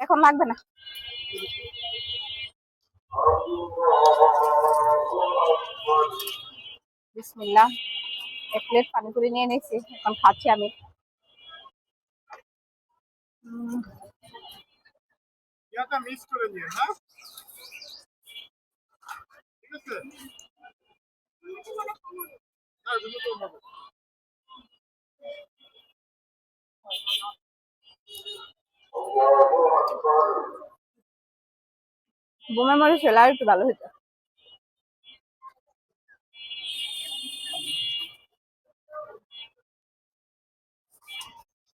এখন লাগবে না। বিসমিল্লাহ। এক প্লেট পানিপুরি নিয়ে নিয়েছি এখন খাচ্ছি আমি। বোমে মরে আর একটু ভালো হতো